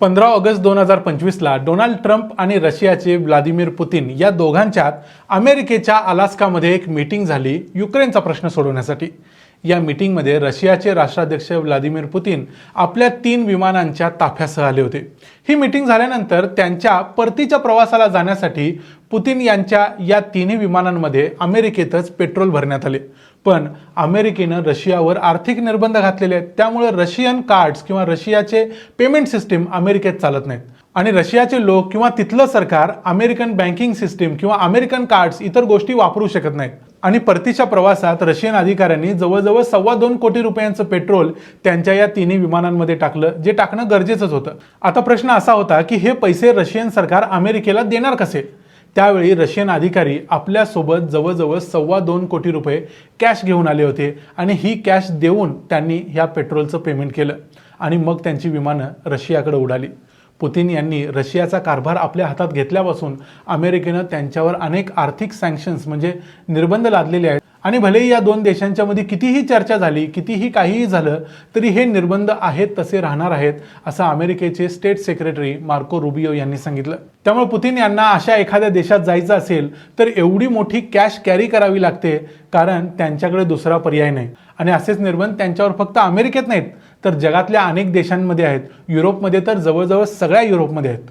पंधरा ऑगस्ट दोन हजार पंचवीसला डोनाल्ड ट्रम्प आणि रशियाचे व्लादिमीर पुतीन या दोघांच्यात अमेरिकेच्या अलास्कामध्ये एक मीटिंग झाली युक्रेनचा प्रश्न सोडवण्यासाठी. या मीटिंगमध्ये रशियाचे राष्ट्राध्यक्ष व्लादिमीर पुतीन आपल्या तीन विमानांच्या ताफ्यासह आले होते. ही मीटिंग झाल्यानंतर त्यांच्या परतीच्या प्रवासाला जाण्यासाठी पुतीन यांच्या या तिन्ही विमानांमध्ये अमेरिकेतच पेट्रोल भरण्यात आले. पण अमेरिकेनं रशियावर आर्थिक निर्बंध घातलेले आहेत. त्यामुळे रशियन कार्ड्स किंवा रशियाचे पेमेंट सिस्टीम अमेरिकेत चालत नाहीत. आणि रशियाचे लोक किंवा तिथलं सरकार अमेरिकन बँकिंग सिस्टीम किंवा अमेरिकन कार्ड्स इतर गोष्टी वापरू शकत नाहीत. आणि परतीच्या प्रवासात रशियन अधिकाऱ्यांनी जवळजवळ सव्वा दोन कोटी रुपयांचं पेट्रोल त्यांच्या या तिन्ही विमानांमध्ये टाकलं जे टाकणं गरजेचंच होतं. आता प्रश्न असा होता की हे पैसे रशियन सरकार अमेरिकेला देणार कसे? त्यावेळी रशियन अधिकारी आपल्यासोबत जवळजवळ सव्वा दोन कोटी रुपये कॅश घेऊन आले होते आणि ही कॅश देऊन त्यांनी ह्या पेट्रोलचं पेमेंट केलं. आणि मग त्यांची विमानं रशियाकडे उडाली. पुतीन यांनी रशियाचा कारभार आपल्या हातात घेतल्यापासून अमेरिकेनं त्यांच्यावर अनेक आर्थिक सँक्शन्स म्हणजे निर्बंध लादलेले आहेत. आणि भलेही या दोन देशांच्या मध्ये कितीही चर्चा झाली कितीही काहीही झालं तरी हे निर्बंध आहेत तसे राहणार आहेत असं अमेरिकेचे स्टेट सेक्रेटरी मार्को रुबियो यांनी सांगितलं. त्यामुळे पुतीन यांना अशा एखाद्या देशात जायचं असेल तर एवढी मोठी कॅश कॅरी करावी लागते कारण त्यांच्याकडे दुसरा पर्याय नाही. आणि असेच निर्बंध त्यांच्यावर फक्त अमेरिकेत नाहीत तर जगातल्या अनेक देशांमध्ये आहेत. युरोपमध्ये तर जवळजवळ सगळ्या युरोपमध्ये आहेत.